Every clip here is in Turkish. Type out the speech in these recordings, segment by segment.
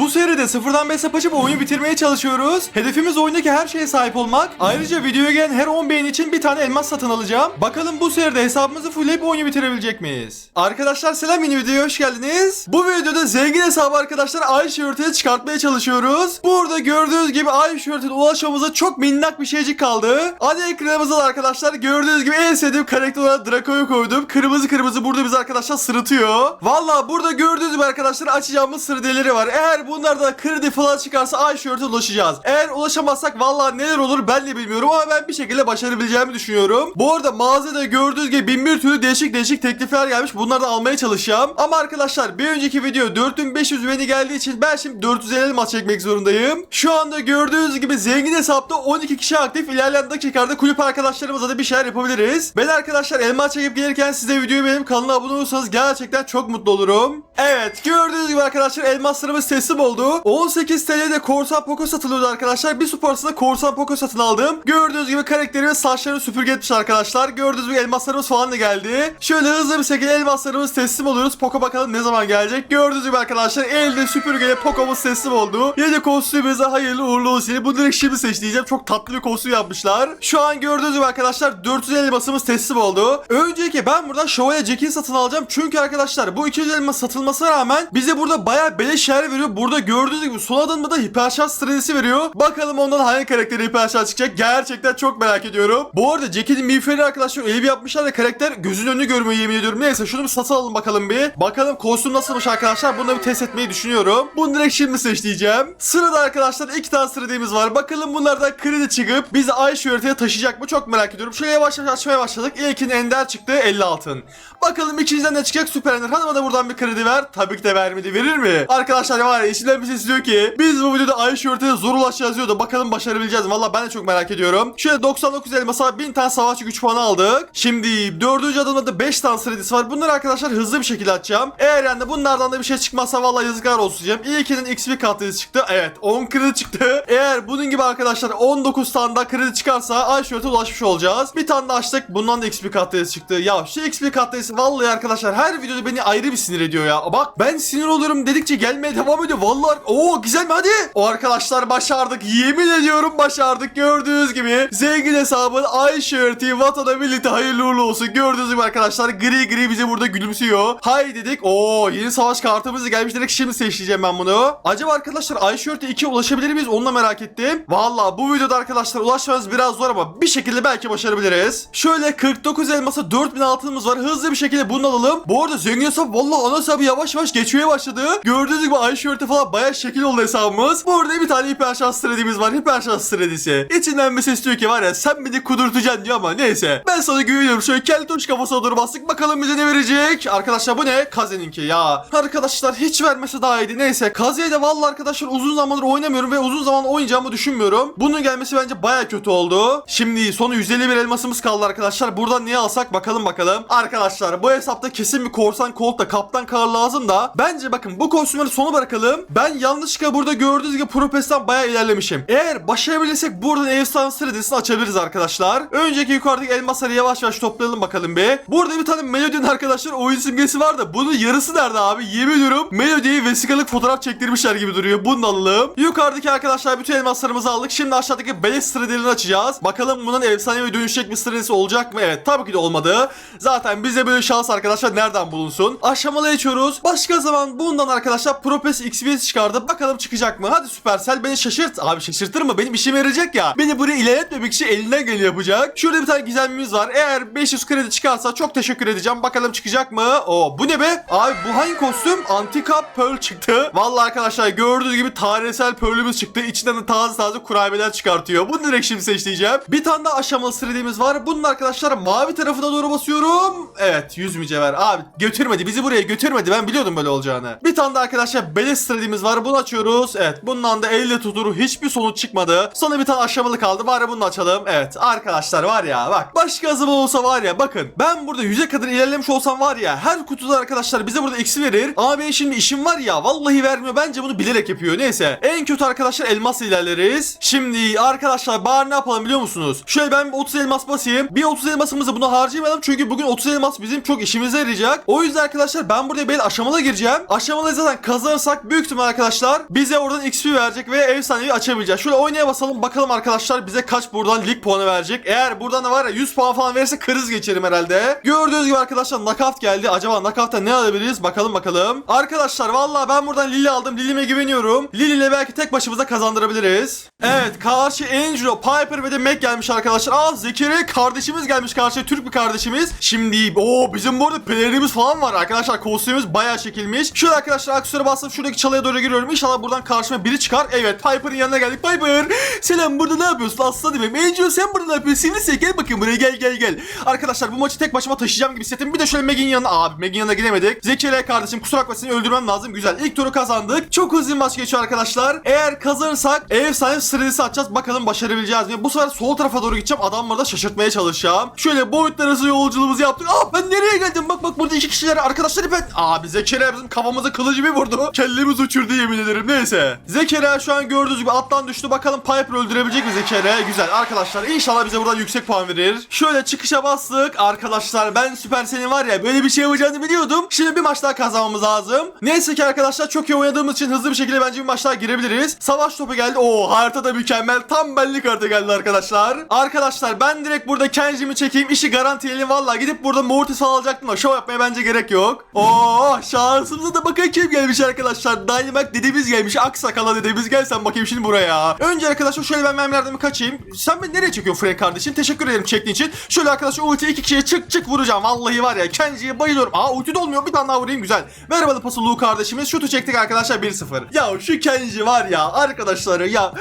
Bu seride sıfırdan bir hesap açıp oyunu bitirmeye çalışıyoruz. Hedefimiz oyundaki her şeye sahip olmak. Ayrıca videoya gelen her 10 beğeni için bir tane elmas satın alacağım. Bakalım bu seride hesabımızı fullleyip oyunu bitirebilecek miyiz? Arkadaşlar selam yeni videoya hoş geldiniz. Bu videoda zengin hesabı arkadaşlar Ayşe ortaya çıkartmaya çalışıyoruz. Burada gördüğünüz gibi Ayşe ortaya ulaşmamıza çok minnak bir şeycik kaldı. Ana ekranımızda da arkadaşlar gördüğünüz gibi en sevdiğim karakter olarak Draco'yu koydum. Kırmızı kırmızı burada bizi arkadaşlar sırıtıyor. Valla burada gördüğünüz gibi arkadaşlar açacağımız sırdeleri var. Eğer bunlarda kredi falan çıkarsa Ayşe ortaya ulaşacağız. Eğer ulaşamazsak valla neler olur ben de bilmiyorum ama ben bir şekilde başarabileceğimi düşünüyorum. Bu arada mağazada gördüğünüz gibi bin bir türlü değişik değişik teklifler gelmiş. Bunları da almaya çalışacağım. Ama arkadaşlar bir önceki video 4500 beğeni geldiği için ben şimdi 450 maç çekmek zorundayım. Şu anda gördüğünüz gibi zengin hesapta 12 kişi aktif. İlerleyen dakikalarda kulüp arkadaşlarımızla da bir şeyler yapabiliriz. Ben arkadaşlar elma çekip gelirken size videoyu benim kanalıma abone olursanız gerçekten çok mutlu olurum. Evet gördüğünüz gibi arkadaşlar elmaslarımız teslim oldu. 18 TL'de korsan poko satılıyordu arkadaşlar. Bir su parasında korsan poko satın aldım. Gördüğünüz gibi karakterimin saçlarını süpürge etmiş arkadaşlar. Gördüğünüz gibi elmaslarımız falan da geldi. Şöyle hızlı bir şekilde elmaslarımız teslim oluyoruz. Poko bakalım ne zaman gelecek. Gördüğünüz gibi arkadaşlar elde süpürgeyle Poco'muz teslim oldu. Yeni kostümümüze hayırlı uğurlu olsun. Bunu direkt şimdi seçleyeceğim. Çok tatlı bir kostüm yapmışlar. Şu an gördüğünüz gibi arkadaşlar 400 elmasımız teslim oldu. Önceki ben buradan şövalye Jack'i satın alacağım. Çünkü arkadaşlar bu 200 elmas satılmasına rağmen bize burada bayağı beleş yer veriyor. Burada gördüğünüz gibi son adımda da hiperşarj stratejisi veriyor. Bakalım ondan hangi karakteri hiperşarj çıkacak. Gerçekten çok merak ediyorum. Bu arada Jack'in miğferi arkadaşlar öyle bir yapmışlar da karakter gözün önünü görmüyor yemin ediyorum. Neyse şunu bir satın alalım bakalım bir. Bakalım kostüm nasılmış arkadaşlar. Bunu bir test etmeyi düşünüyorum. Bunu direkt şimdi seçleyeceğim. Sırada arkadaşlar iki tane sıradığımız var. Bakalım bunlardan kredi çıkıp bizi Ayşe öğreteye taşıyacak mı çok merak ediyorum. Şöyle yavaş yavaş açmaya başladık. İlkinin ender çıktı 50 altın. Bakalım ikinciden ne çıkacak süper ender. Hanıma da buradan bir kredi ver. Tabii ki de vermedi. Verir mi? Arkadaşlar var ya bir ses diyor ki biz bu videoda Ayşe öğreteye zor ulaşacağız diyor da bakalım başarabileceğiz. Valla ben de çok merak ediyorum. Şöyle 99 elmasa 1000 tane savaşçı güç puanı aldık. Şimdi dördüncü adımda da 5 tane sıradisi var. Bunları arkadaşlar hızlı bir şekilde açacağım. Eğer yani bunlardan da bir şey çıkmazsa valla yazıklar olsun diyeceğim. İlkinin XP katlıyı çıktı. Evet 10 kredi çıktı. Eğer bunun gibi arkadaşlar 19 tane daha kredi çıkarsa Ayşe öğreteye ulaşmış olacağız. Bir tane de açtık. Bundan da XP katlıyı çıktı. Ya şu XP katlıyısı vallahi arkadaşlar her videoda beni ayrı bir sinir ediyor ya. Bak ben sinir oluyorum dedikçe gelmeye devam ediyor. Vallahi o güzel mi hadi? O arkadaşlar başardık. Yemin ediyorum başardık. Gördüğünüz gibi zengin hesabın öğretiyi vatana birlikte hayırlı uğurlu olsun. Gördüğünüz gibi arkadaşlar gri gri bize burada gülümsüyor. Hay dedik. Oo yeni savaş kartımız gelmiş. Direkt şimdi seçeceğim ben bunu. Acaba arkadaşlar öğreti 2'ye ulaşabilir miyiz? Onu da merak ettim. Valla bu videoda arkadaşlar ulaşmanız biraz zor ama bir şekilde belki başarabiliriz. Şöyle 49 elmasa 4000 altınımız var. Hızlı bir şekilde bunu alalım. Bu arada zengin hesap valla ana hesabı yavaş yavaş geçmeye başladı. Gördüğünüz gibi öğreti falan bayağı şekil oldu hesabımız. Bu arada bir tane hiper şans stratejimiz var. Hiper şans stratejisi. İçinden bir ses diyor ki var ya sen beni kudurtacaksın diyor ama neyse. Ben sana güveniyorum. Şöyle keltoş kafasına doğru bastık. Bakalım bize ne verecek. Arkadaşlar bu ne? Kaze'ninki ya. Arkadaşlar hiç vermese daha iyiydi. Neyse. Kaze'ye de valla arkadaşlar uzun zamandır oynamıyorum ve uzun zaman oynayacağımı düşünmüyorum. Bunun gelmesi bence baya kötü oldu. Şimdi sonu 151 elmasımız kaldı arkadaşlar. Buradan niye alsak bakalım bakalım. Arkadaşlar bu hesapta kesin bir korsan kolt da kaptan kar lazım da. Bence bakın bu kostümleri sona bırakalım. Ben yanlışlıkla burada gördüğünüz gibi Propes'ten baya ilerlemişim. Eğer başarabilirsek buradan efsane sıradesini açabiliriz arkadaşlar. Önceki yukarıdaki elmasları yavaş yavaş toplayalım bakalım bir. Burada bir tane Melody'nin arkadaşlar oyun simgesi var da bunun yarısı nerede abi? Yemin ediyorum Melody'ye vesikalık fotoğraf çektirmişler gibi duruyor. Bunu alalım. Yukarıdaki arkadaşlar bütün elmaslarımızı aldık. Şimdi aşağıdaki beleş sıradelerini açacağız. Bakalım bunun efsane ve dönüşecek bir sıradesi olacak mı? Evet tabii ki de olmadı. Zaten bize böyle şans arkadaşlar nereden bulunsun? Aşamalı açıyoruz. Başka zaman bundan arkadaşlar Propes XPS çıkardı. Bakalım çıkacak mı? Hadi Supercell beni şaşırt. Abi şaşırtır mı? Benim işime yarayacak ya. Beni buraya ilerletmemek için elinden geleni yapacak. Şurada bir tane gizemimiz var. Eğer 500 kredi çıkarsa çok teşekkür edeceğim. Bakalım çıkacak mı? Oo bu ne be? Abi bu hangi kostüm? Antika Pearl çıktı. Vallahi arkadaşlar gördüğünüz gibi tarihsel Pearl'ümüz çıktı. İçinden de taze taze kurabiyeler çıkartıyor. Bunu direkt şimdi seçleyeceğim. Bir tane daha aşamalı sıradığımız var. Bunun arkadaşlar mavi tarafına doğru basıyorum. Evet 100 mücevher. Abi götürmedi. Bizi buraya götürmedi. Ben biliyordum böyle olacağını. Bir tane daha arkadaşlar beleş sıradığımız var. Bunu açıyoruz. Evet bundan da elle tuturu hiçbir sonuç çıkmadı. Sonra bir tane aşamalı kaldı. Bari bunu açalım. Evet arkadaşlar var ya bak. Başka azıma olsa var ya bakın. Ben burada yüze kadar ilerlemiş olsam var ya her kutuda arkadaşlar bize burada eksi verir. Ama benim şimdi işim var ya vallahi vermiyor. Bence bunu bilerek yapıyor. Neyse. En kötü arkadaşlar elmas ilerleriz. Şimdi arkadaşlar bari ne yapalım biliyor musunuz? Şöyle ben bir 30 elmas basayım. Bir 30 elmasımızı buna harcamayalım. Çünkü bugün 30 elmas bizim çok işimize yarayacak. O yüzden arkadaşlar ben buraya böyle aşamalı gireceğim. Aşamalı zaten kazanırsak büyük ihtimal arkadaşlar bize oradan XP verecek ve efsanevi açabileceğiz. Şöyle oynaya basalım bakalım arkadaşlar bize kaç buradan lig puanı verecek. Eğer buradan da var ya 100 puan falan verirse kriz geçerim herhalde. Gördüğünüz gibi arkadaşlar knockout geldi. Acaba knockout'ta ne alabiliriz? Bakalım bakalım. Arkadaşlar vallahi ben buradan Lili aldım. Lili'me güveniyorum. Lili ile belki tek başımıza kazandırabiliriz. Evet karşı Angelo, Piper ve de Mac gelmiş arkadaşlar. Aa Zekeri kardeşimiz gelmiş karşıya. Türk bir kardeşimiz. Şimdi o bizim bu arada pelerinimiz falan var arkadaşlar. Kostümümüz bayağı çekilmiş. Şöyle arkadaşlar aksiyona bastım. Şuradaki çalıya doğru giriyorum. İnşallah buradan karşıma biri çıkar. Evet Piper'ın yanına geldik. Piper selam burada ne yapıyorsun? Aslanım benim. Angelo sen burada ne yapıyorsun? Sivrisiye gel bakayım buraya gel gel gel. Arkadaşlar bu maçı tek başıma taşıyacağım gibi hissettim. Bir de şöyle Meg'in yanına. Abi Meg'in yanına gidemedik. Zekeriya kardeşim kusura bakma seni öldürmem lazım. Güzel. İlk turu kazandık. Çok hızlı maç geçiyor arkadaşlar. Eğer kazanırsak efsane sırası atacağız. Bakalım başarabileceğiz mi? Bu sefer sol tarafa doğru gideceğim. Adamları da şaşırtmaya çalışacağım. Şöyle boyutlar arası yolculuğumuzu yaptık. Aa ben nereye geldim? Bak bak burada iki kişiler arkadaşları ben. Abi Zekeriya bizim kafamıza kılıcı bir vurdu. Kellemiz uçurdu yemin ederim. Neyse. Zekeriya şu an gördüğünüz gibi attan düştü. Bakalım Piper öldürebilecek mi Zekeriya? Güzel. Arkadaşlar inşallah bize buradan yüksek puan verir. Şöyle çıkışa bastık. Arkadaşlar ben Süpersel'in var ya böyle bir şey yapacağını biliyordum. Şimdi bir maç daha kazanmamız lazım. Neyse ki arkadaşlar çok iyi oynadığımız için hızlı bir şekilde bence bir maç daha girebiliriz. Savaş topu geldi. Oo harita da mükemmel. Tam benlik harita geldi arkadaşlar. Arkadaşlar ben direkt burada Kenji'mi çekeyim. işi garantiyelim. Valla gidip burada Mortis alacaktım da show yapmaya bence gerek yok. Oo şansımıza da bakın kim gelmiş arkadaşlar. Dynamax dedemiz gelmiş. Aksakala dedemiz gel sen bakayım şimdi buraya. Önce arkadaşlar şöyle ben mermilerden bir kaçayım. Sen beni nereye çekiyorsun Frank kardeşim? Teşekkür ederim çektiğin için. Şöyle arkadaşlar ulti iki kişiye çık çık vuracağım. Vallahi var ya Kenji'ye bayılıyorum. Aa ulti de olmuyor. Bir tane daha vurayım güzel. Merhaba pası Lu kardeşimiz. Şutu çektik arkadaşlar 1-0. Ya şu Kenji var ya arkadaşları ya.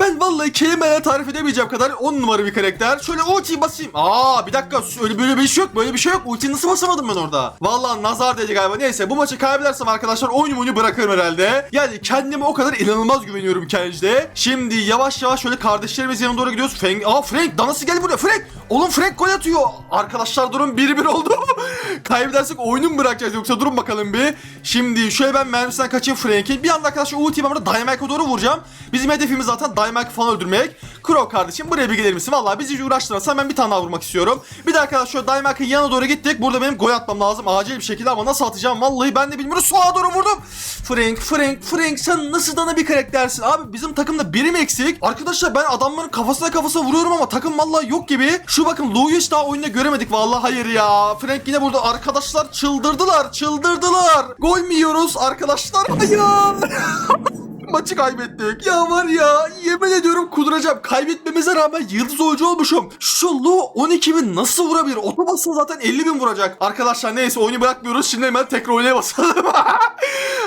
Ben vallahi kelimeyle tarif edemeyeceğim kadar 10 numara bir karakter. Şöyle ultiyi basayım. Aa bir dakika öyle böyle bir şey yok. Böyle bir şey yok. Ultiyi nasıl basamadım ben orada? Vallahi nazar dedi galiba. Neyse bu maçı kaybedersem arkadaşlar oyunu oyunu bırakırım herhalde. Yani kendime o kadar inanılmaz güveniyorum Kenji'de. Şimdi yavaş yavaş şöyle kardeşlerimiz yanına doğru gidiyoruz. Frank, aa Frank danası gel buraya. Frank Oğlum Frank gol atıyor. Arkadaşlar durum 1-1 oldu. Kaybedersek oyunu mu bırakacağız yoksa durun bakalım bir. Şimdi şöyle ben mermisinden kaçayım Frank'in. Bir anda arkadaşlar ultiyi ben burada doğru vuracağım. Bizim hedefimiz zaten Dynamite falan öldürmek. Crow kardeşim buraya bir gelir misin? Vallahi bizi hiç uğraştırmazsan ben bir tane daha vurmak istiyorum. Bir de arkadaşlar şöyle Dynamite'ın yanına doğru gittik. Burada benim gol atmam lazım acil bir şekilde ama nasıl atacağım vallahi ben de bilmiyorum. Sola doğru vurdum. Frank, Frank, Frank sen nasıl dana bir karaktersin? Abi bizim takımda biri mi eksik? Arkadaşlar ben adamların kafasına kafasına vuruyorum ama takım vallahi yok gibi. Şu bakın Louis daha oyunda göremedik vallahi hayır ya. Frank yine burada arkadaşlar çıldırdılar, çıldırdılar. Gol mü yiyoruz arkadaşlar? Hayır. Maçı kaybettik. Ya var ya yemin ediyorum kuduracağım. Kaybetmemize rağmen yıldız oyuncu olmuşum. Şu Lu 12 bin nasıl vurabilir? Otobasın zaten 50 bin vuracak. Arkadaşlar neyse oyunu bırakmıyoruz. Şimdi hemen tekrar oynaya basalım.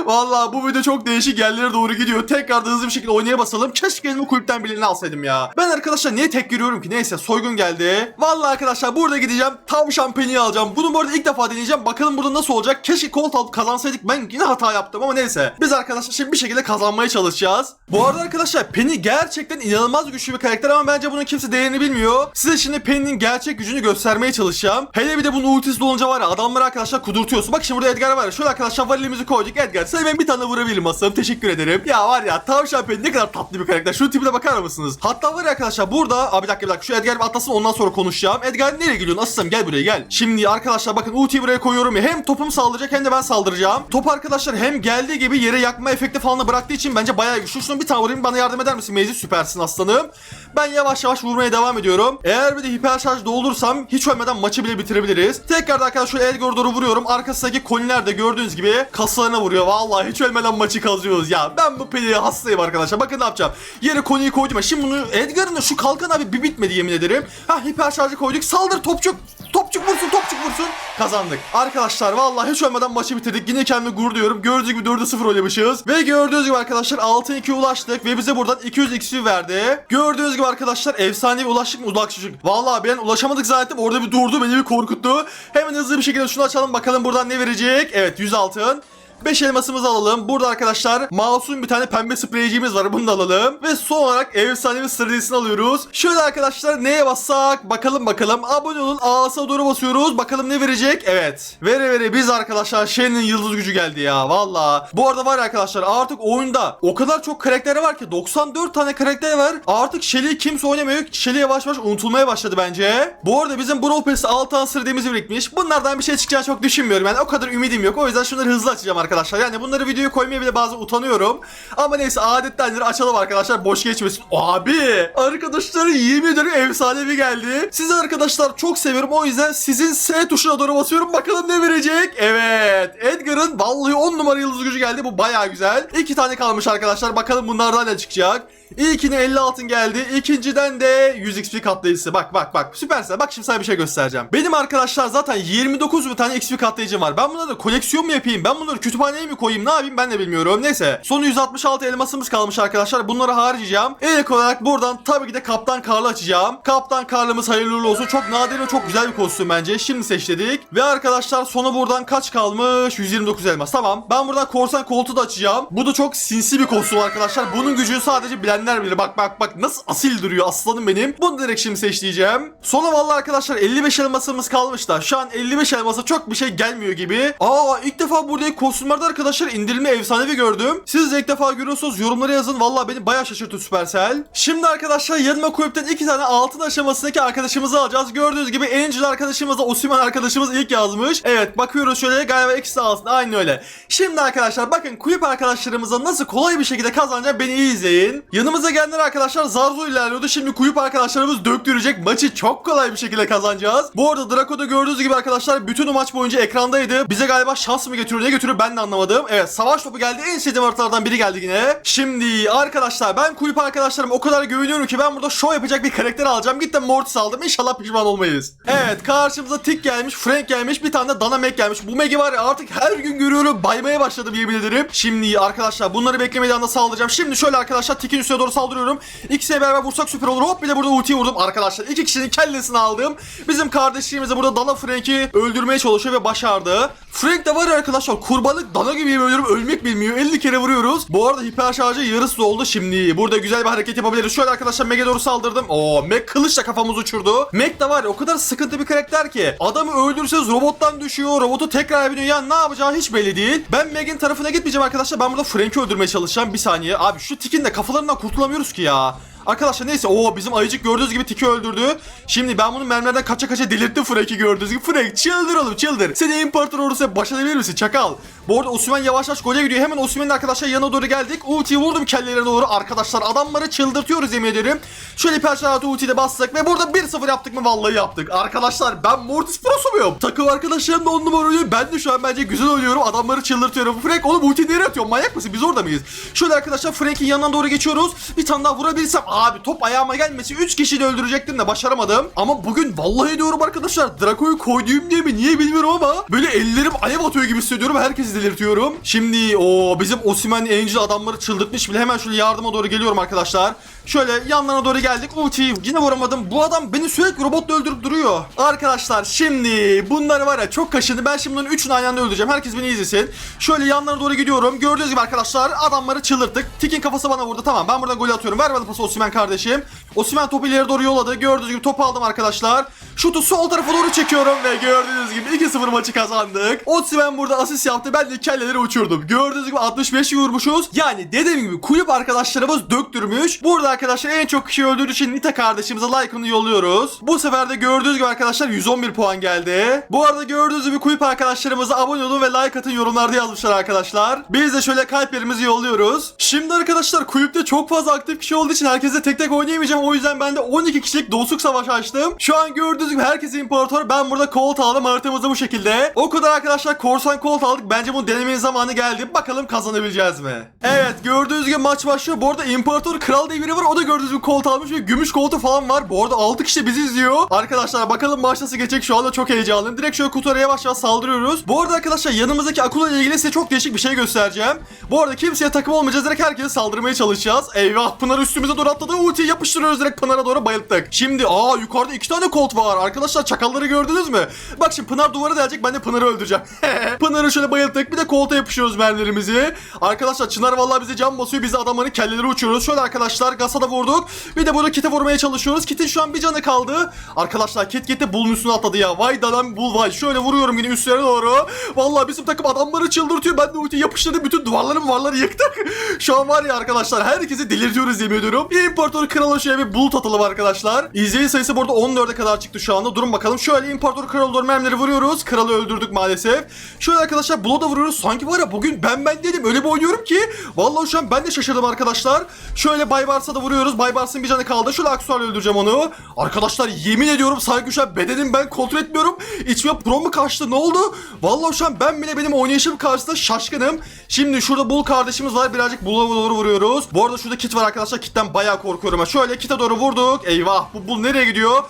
Vallahi bu video çok değişik yerlere doğru gidiyor. Tekrar da hızlı bir şekilde oynaya basalım. Keşke elimi kulüpten birini alsaydım ya. Ben arkadaşlar niye tek giriyorum ki? Neyse soygun geldi. Vallahi arkadaşlar burada gideceğim. Tam şampiyonu alacağım. Bunu bu arada ilk defa deneyeceğim. Bakalım burada nasıl olacak. Keşke kolt alıp kazansaydık. Ben yine hata yaptım ama neyse. Biz arkadaşlar şimdi bir şekilde kazanmaya çalışacağız. Bu arada arkadaşlar Penny gerçekten inanılmaz güçlü bir karakter ama bence bunun kimse değerini bilmiyor. Size şimdi Penny'nin gerçek gücünü göstermeye çalışacağım. Hele bir de bunun ultisi olunca var ya adamları arkadaşlar kudurtuyorsun. Bak şimdi burada Edgar var ya. Şöyle arkadaşlar valimizi koyduk. Edgar sen ben bir tane vurabilirim aslanım. Teşekkür ederim. Ya var ya tavşan Penny ne kadar tatlı bir karakter. Şu tipine bakar mısınız? Hatta var ya arkadaşlar burada. Abi bir dakika bir dakika. Şu Edgar bir atlasın ondan sonra konuşacağım. Edgar nereye gidiyorsun? Aslanım gel buraya gel. Şimdi arkadaşlar bakın ultiyi buraya koyuyorum. Hem topum saldıracak hem de ben saldıracağım. Top arkadaşlar hem geldiği gibi yere yakma efekti falan bıraktığı için bence bayağı güçlü. Şunu bir tane vurayım bana yardım eder misin Meyzi? Süpersin aslanım. Ben yavaş yavaş vurmaya devam ediyorum. Eğer bir de hiper şarj doldursam hiç ölmeden maçı bile bitirebiliriz. Tekrar da arkadaşlar şöyle Edgar'a doğru vuruyorum. Arkasındaki koliler de gördüğünüz gibi kaslarına vuruyor. Vallahi hiç ölmeden maçı kazıyoruz ya. Ben bu peliye hastayım arkadaşlar. Bakın ne yapacağım. Yere koniyi koydum. Şimdi bunu Edgar'ın da şu kalkan abi bir bitmedi yemin ederim. Ha hiper şarjı koyduk. Saldır topçuk. Topçuk vursun topçuk vursun. Kazandık. Arkadaşlar vallahi hiç ölmeden maçı bitirdik. Yine kendimi gurur duyuyorum. Gördüğünüz gibi 4'e 0 oynamışız. Ve gördüğünüz gibi arkadaşlar altın 2'ye ulaştık. Ve bize buradan 200 XP verdi. Gördüğünüz gibi arkadaşlar efsanevi ulaştık mı? Ulaştık. Vallahi ben ulaşamadık zannettim. Orada bir durdu. Beni bir korkuttu. Hemen hızlı bir şekilde şunu açalım. Bakalım buradan ne verecek. Evet 100 altın. 5 elmasımızı alalım. Burada arkadaşlar masum bir tane pembe spreyciğimiz var. Bunu da alalım. Ve son olarak efsanevi sırrısını alıyoruz. Şöyle arkadaşlar neye bassak? Bakalım bakalım. Abone olun. A'sa doğru basıyoruz. Bakalım ne verecek? Evet. Vere vere biz arkadaşlar Shen'in yıldız gücü geldi ya. Valla. Bu arada var arkadaşlar artık oyunda o kadar çok karakter var ki 94 tane karakter var. Artık Shelly'i kimse oynamıyor. Shelly yavaş yavaş unutulmaya başladı bence. Bu arada bizim Brawl Pass'te 6 tane sırrımız birikmiş. Bunlardan bir şey çıkacağını çok düşünmüyorum. Yani o kadar ümidim yok. O yüzden şunları hızlı açacağım arkadaşlar arkadaşlar. Yani bunları videoya koymaya bile bazen utanıyorum. Ama neyse adettendir açalım arkadaşlar boş geçmesin. Abi arkadaşlar yemin ederim efsanevi geldi. Sizi arkadaşlar çok seviyorum o yüzden sizin S tuşuna doğru basıyorum. Bakalım ne verecek? Evet Edgar'ın vallahi 10 numara yıldız gücü geldi. Bu baya güzel. İki tane kalmış arkadaşlar. Bakalım bunlardan ne çıkacak? İlkine 50 altın geldi. İkinciden de 100 XP katlayıcısı. Bak bak bak süpersen. Bak şimdi sana bir şey göstereceğim. Benim arkadaşlar zaten 29 bin tane XP katlayıcım var. Ben bunları koleksiyon mu yapayım? Ben bunları kütüphaneye mi koyayım? Ne yapayım ben de bilmiyorum. Neyse. Son 166 elmasımız kalmış arkadaşlar. Bunları harcayacağım. İlk olarak buradan tabii ki de Kaptan Karl'ı açacağım. Kaptan Karl'ımız hayırlı olsun. Çok nadir ve çok güzel bir kostüm bence. Şimdi seçtik. Ve arkadaşlar sonu buradan kaç kalmış? 129 elmas. Tamam. Ben buradan korsan koltuğu da açacağım. Bu da çok sinsi bir kostüm arkadaşlar. Bunun gücünü sadece bilenler bilir. Bak bak bak nasıl asil duruyor aslanım benim. Bunu direkt şimdi seçleyeceğim. Sona vallahi arkadaşlar 55 elmasımız kalmış da. Şu an 55 elmasa çok bir şey gelmiyor gibi. Aa ilk defa buradaki kostümlerde arkadaşlar indirilme efsanevi gördüm. Siz de ilk defa görüyorsunuz yorumlara yazın. Vallahi beni bayağı şaşırttı Supercell. Şimdi arkadaşlar yanıma kulüpten iki tane altın aşamasındaki arkadaşımızı alacağız. Gördüğünüz gibi Angel arkadaşımız da Osimhen arkadaşımız ilk yazmış. Evet bakıyoruz şöyle galiba ikisi altın. Aynı öyle. Şimdi arkadaşlar bakın kulüp arkadaşlarımıza nasıl kolay bir şekilde kazanacağım beni iyi izleyin. Yanımıza gelenler arkadaşlar zar zor ilerliyordu. Şimdi kulüp arkadaşlarımız döktürecek. Maçı çok kolay bir şekilde kazanacağız. Bu arada Draco'da gördüğünüz gibi arkadaşlar bütün o maç boyunca ekrandaydı. Bize galiba şans mı getiriyor ne getiriyor ben de anlamadım. Evet savaş topu geldi. En sevdiğim haritalardan biri geldi yine. Şimdi arkadaşlar ben kulüp arkadaşlarım o kadar güveniyorum ki ben burada show yapacak bir karakter alacağım. Gittim Mortis aldım. İnşallah pişman olmayız. Evet karşımıza Tick gelmiş, Frank gelmiş, bir tane de Dana Mac gelmiş. Bu Mac'i var ya artık her gün görüyorum. Baymaya başladım yemin ederim. Şimdi arkadaşlar bunları beklemeden de saldıracağım. Şimdi şöyle arkadaşlar Tick'in üstüne doğru saldırıyorum. İkisine beraber vursak süper olur. Hop bir de burada ulti vurdum arkadaşlar. İki kişinin kellesini aldım. Bizim kardeşliğimiz de burada Dana Frank'i öldürmeye çalışıyor ve başardı. Frank de var arkadaşlar kurbanlık dana gibi ediyorum ölmek bilmiyor. 50 kere vuruyoruz. Bu arada hiper şarjı yarısı doldu şimdi. Burada güzel bir hareket yapabiliriz. Şöyle arkadaşlar Meg'e doğru saldırdım. Oo Meg kılıçla kafamızı uçurdu. Meg de var ya o kadar sıkıntı bir karakter ki. Adamı öldürürseniz robottan düşüyor. Robotu tekrar biniyor. Yani ne yapacağı hiç belli değil. Ben Meg'in tarafına gitmeyeceğim arkadaşlar. Ben burada Frank'i öldürmeye çalışacağım. Bir saniye. Abi şu tikin de kafalarından kurtulamıyoruz ki ya. Arkadaşlar neyse o bizim ayıcık gördüğünüz gibi tiki öldürdü. Şimdi ben bunu mermilerden kaça kaça delirttim Frank'i gördüğünüz gibi. Frank çıldır oğlum çıldır. Seni imparator ordusu baş edebilir misin çakal? Bu arada Osman yavaş yavaş gole gidiyor. Hemen Osman'ın arkadaşlar yanına doğru geldik. Ultiyi vurdum kellelerine doğru. Arkadaşlar adamları çıldırtıyoruz yemin ederim. Şöyle perşembe ultiyi de bastık ve burada 1-0 yaptık mı vallahi yaptık. Arkadaşlar ben Mortis Pro'su muyum? Takım arkadaşlarım da 10 numara oynuyor. Ben de şu an bence güzel oynuyorum. Adamları çıldırtıyorum. Frank oğlum ultiyi nereye atıyor? Manyak mısın? Biz orada mıyız? Şöyle arkadaşlar Frank'in yanından doğru geçiyoruz. Bir tane daha vurabilirsem. Abi top ayağıma gelmesi 3 kişiyi de öldürecektim de başaramadım. Ama bugün vallahi diyorum arkadaşlar Draco'yu koyduğum diye mi niye bilmiyorum ama böyle ellerim alev atıyor gibi hissediyorum. Herkesi delirtiyorum. Şimdi o bizim Osimhen Angel adamları çıldırtmış bile. Hemen şöyle yardıma doğru geliyorum arkadaşlar. Şöyle yanlarına doğru geldik. Ultiyi yine vuramadım. Bu adam beni sürekli robotla öldürüp duruyor. Arkadaşlar şimdi bunlar var ya çok kaşındı. Ben şimdi bunların üçünü aynı anda öldüreceğim. Herkes beni izlesin. Şöyle yanlarına doğru gidiyorum. Gördüğünüz gibi arkadaşlar adamları çıldırttık. Tikin kafası bana vurdu. Tamam ben buradan gol atıyorum. Ver bana pası Osimhen kardeşim. Osimhen topu ileri doğru yolladı. Gördüğünüz gibi topu aldım arkadaşlar. Şutu sol tarafa doğru çekiyorum ve gördüğünüz gibi 2-0 maçı kazandık. Osimhen burada asist yaptı. Ben de kelleleri uçurdum. Gördüğünüz gibi 65 vurmuşuz. Yani dediğim gibi kulüp arkadaşlarımız döktürmüş. Burada arkadaşlar en çok kişi öldürdüğü için Nita kardeşimize like'ını yolluyoruz. Bu sefer de gördüğünüz gibi arkadaşlar 111 puan geldi. Bu arada gördüğünüz gibi kulüp arkadaşlarımıza abone olun ve like atın yorumlarda yazmışlar arkadaşlar. Biz de şöyle kalplerimizi yolluyoruz. Şimdi arkadaşlar kulüpte çok fazla aktif kişi olduğu için herkese tek tek oynayamayacağım. O yüzden ben de 12 kişilik dostluk savaşı açtım. Şu an gördüğünüz gibi herkes imparator. Ben burada kolt aldım. Haritamız da bu şekilde. O kadar arkadaşlar korsan kolt aldık. Bence bu denemenin zamanı geldi. Bakalım kazanabileceğiz mi? Evet gördüğünüz gibi maç başlıyor. Bu arada imparator kral diye biri var. O da gördüğünüz gibi kolt almış ve gümüş koltu falan var. Bu arada 6 kişi bizi izliyor. Arkadaşlar bakalım maç nasıl geçecek. Şu anda çok heyecanlıyım. Direkt şöyle kutuya yavaş yavaş saldırıyoruz. Bu arada arkadaşlar yanımızdaki Akula ile ilgili size çok değişik bir şey göstereceğim. Bu arada kimseye takım olmayacağız. Direkt herkese saldırmaya çalışacağız. Eyvah Pınar üstümüze doğru atladı. Ultiyi yapıştırıyoruz direkt Pınar'a doğru bayılttık. Şimdi aa yukarıda iki tane kolt var. Arkadaşlar çakalları gördünüz mü? Bak şimdi Pınar duvara delecek ben de Pınar'ı öldüreceğim. Pınar'ı şöyle bayılttık. Bir de kolta yapışıyoruz mermilerimizi. Arkadaşlar Çınar vallahi bize can basıyor. Biz adamların kelleleri uçuyoruz. Şöyle arkadaşlar Gas'a da vurduk. Bir de burada Kit'e vurmaya çalışıyoruz. Kit'in şu an bir canı kaldı. Arkadaşlar Kit Kit'e bulun üstüne atladı ya. Vay dadan bul vay. Şöyle vuruyorum yine üstlerine doğru. Vallahi bizim takım adamları çıldırtıyor. Ben de ulti yapıştırdım. Bütün duvarları duvarları yıktık. Şu an var ya arkadaşlar herkesi delirtiyoruz yemin ediyorum. İmparator kralı şöyle bir bulut atalım arkadaşlar. İzleyici sayısı burada 14'e kadar çıktı şu anda. Durun bakalım. Şöyle İmparator kralı doğru mermileri vuruyoruz. Kralı öldürdük maalesef. Şöyle arkadaşlar Blood'a vuruyoruz. Sanki var ya bugün ben ben dedim öyle bir oynuyorum ki. Vallahi şu an ben de şaşırdım arkadaşlar. Şöyle Baybars'a da vuruyoruz. Baybars'ın bir canı kaldı. Şöyle aksuarla öldüreceğim onu. Arkadaşlar yemin ediyorum sanki şu an bedenim ben kontrol etmiyorum. İçime pro mu kaçtı ne oldu? Vallahi şu an ben bile benim oynayışım karşısında şaşkınım. Şimdi şurada Bul kardeşimiz var. Birazcık Bul'a doğru vuruyoruz. Bu arada şurada kit var arkadaşlar. Kitten bayağı korkuyorum. Şöyle kite doğru vurduk. Eyvah bu Bul nereye gidiyor?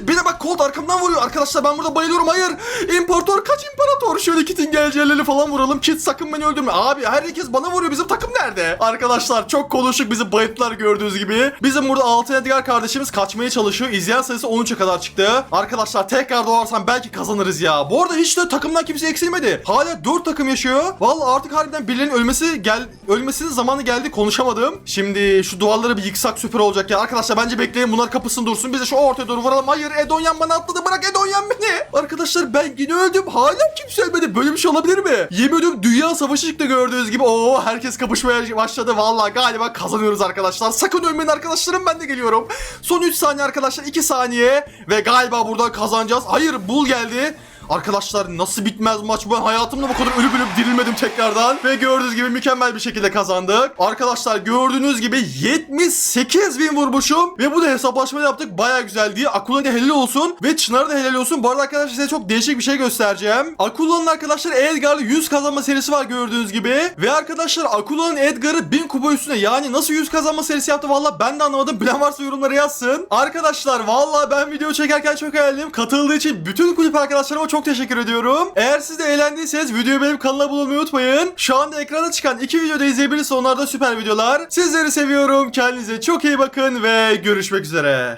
Bir de bak Colt arkamdan vuruyor. Arkadaşlar ben burada bayılıyorum. Hayır. İmparator kaç imparator? Şöyle kitin geleceğileri falan vuralım. Kit sakın beni öldürme. Abi herkes bana vuruyor. Bizim takım nerede? Arkadaşlar çok konuştuk. Bizi bayıttılar gördüğünüz gibi. Bizim burada Altın Edgar kardeşimiz kaçmaya çalışıyor. İzleyen sayısı 13'e kadar çıktı. Arkadaşlar tekrar doğarsam belki kazanırız ya. Bu arada hiç de takımdan kimse eksilmedi. Hala 4 takım yaşıyor. Vallahi artık harbiden birilerinin ölmesi gel ölmesinin zamanı geldi. Konuşamadım. Şimdi şu duvarları bir yıksak süper olacak ya. Arkadaşlar bence bekleyin bunlar kapısın dursun. Biz de şu ortaya doğru vuralım. Hayır Edonyan bana atladı. Bırak Edonyan beni. Arkadaşlar ben yine öldüm. Hala kimse ölmedi. Böyle bir şey olabilir mi? Yemin ediyorum dünya savaşı çıktı gördüğünüz gibi. Oo herkes kapışmaya başladı. Vallahi galiba kazanıyoruz arkadaşlar. Sakın ölmeyin arkadaşlarım ben de geliyorum. Son 3 saniye arkadaşlar 2 saniye ve galiba burada kazanacağız. Hayır bul geldi. Arkadaşlar nasıl bitmez maç ben hayatımda bu kadar ölüp ölüp dirilmedim tekrardan ve gördüğünüz gibi mükemmel bir şekilde kazandık. Arkadaşlar gördüğünüz gibi 78 bin vurmuşum ve bu da hesaplaşma yaptık baya güzeldi. Akula'ya da helal olsun ve Çınar'a da helal olsun. Bu arada arkadaşlar size çok değişik bir şey göstereceğim. Akula'nın arkadaşlar Edgar'lı 100 kazanma serisi var gördüğünüz gibi ve arkadaşlar Akula'nın Edgar'ı 1000 kupa üstüne yani nasıl 100 kazanma serisi yaptı valla ben de anlamadım. Bilen varsa yorumlara yazsın. Arkadaşlar valla ben video çekerken çok eğlendim. Katıldığı için bütün kulüp arkadaşlarıma çok teşekkür ediyorum. Eğer siz de eğlendiyseniz videoyu beğenip kanala abone unutmayın. Şu anda ekrana çıkan iki videoda izleyebilirsiniz. Onlar da süper videolar. Sizleri seviyorum. Kendinize çok iyi bakın ve görüşmek üzere.